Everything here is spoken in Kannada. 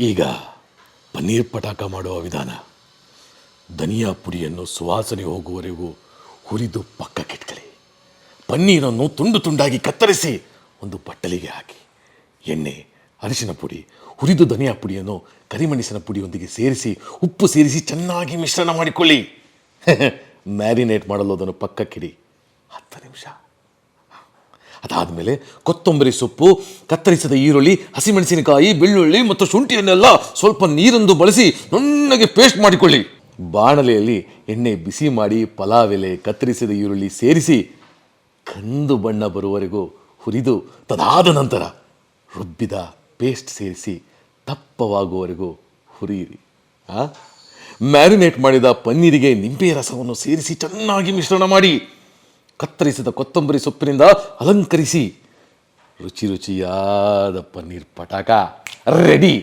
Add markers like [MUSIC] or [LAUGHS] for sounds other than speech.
ಈಗ ಪನ್ನೀರ್ ಪಟಾಕ ಮಾಡುವ ವಿಧಾನ. ಧನಿಯಾ ಪುಡಿಯನ್ನು ಸುವಾಸನೆ ಹೋಗುವವರೆಗೂ ಹುರಿದು ಪಕ್ಕಕ್ಕಿಟ್ಕೊಳ್ಳಿ ಪನ್ನೀರನ್ನು ತುಂಡು ತುಂಡಾಗಿ ಕತ್ತರಿಸಿ ಒಂದು ಬಟ್ಟಲಿಗೆ ಹಾಕಿ. ಎಣ್ಣೆ, ಅರಿಶಿನ ಪುಡಿ, ಹುರಿದು ಧನಿಯಾ ಪುಡಿಯನ್ನು ಕರಿಮೆಣಸಿನ ಪುಡಿಯೊಂದಿಗೆ ಸೇರಿಸಿ, ಉಪ್ಪು ಸೇರಿಸಿ ಚೆನ್ನಾಗಿ ಮಿಶ್ರಣ ಮಾಡಿಕೊಳ್ಳಿ. [LAUGHS] ಮ್ಯಾರಿನೇಟ್ ಮಾಡಲು ಅದನ್ನು ಪಕ್ಕಕ್ಕಿಡಿ. ಹತ್ತು ನಿಮಿಷ. ಅದಾದಮೇಲೆ ಕೊತ್ತಂಬರಿ ಸೊಪ್ಪು, ಕತ್ತರಿಸಿದ ಈರುಳ್ಳಿ, ಹಸಿಮೆಣಸಿನಕಾಯಿ, ಬೆಳ್ಳುಳ್ಳಿ ಮತ್ತು ಶುಂಠಿಯನ್ನೆಲ್ಲ ಸ್ವಲ್ಪ ನೀರೊಂದು ಬಳಸಿ ನುಣ್ಣಗೆ ಪೇಸ್ಟ್ ಮಾಡಿಕೊಳ್ಳಿ. ಬಾಣಲೆಯಲ್ಲಿ ಎಣ್ಣೆ ಬಿಸಿ ಮಾಡಿ ಪಲಾವ್ ಎಲೆ ಕತ್ತರಿಸಿದ ಈರುಳ್ಳಿ ಸೇರಿಸಿ ಕಂದು ಬಣ್ಣ ಬರುವವರೆಗೂ ಹುರಿದು ತದಾದ ನಂತರ ರುಬ್ಬಿದ ಪೇಸ್ಟ್ ಸೇರಿಸಿ ದಪ್ಪವಾಗುವವರೆಗೂ ಹುರಿಯಿರಿ? ಮ್ಯಾರಿನೇಟ್ ಮಾಡಿದ ಪನ್ನೀರಿಗೆ ನಿಂಬೆ ರಸವನ್ನು ಸೇರಿಸಿ ಚೆನ್ನಾಗಿ ಮಿಶ್ರಣ ಮಾಡಿ. ಕತ್ತರಿಸಿದ ಕೊತ್ತಂಬರಿ ಸೊಪ್ಪಿನಿಂದ ಅಲಂಕರಿಸಿ ರುಚಿ ರುಚಿಯಾದ ಪನ್ನೀರ್ ಪಟಾಕ. ರೆಡಿ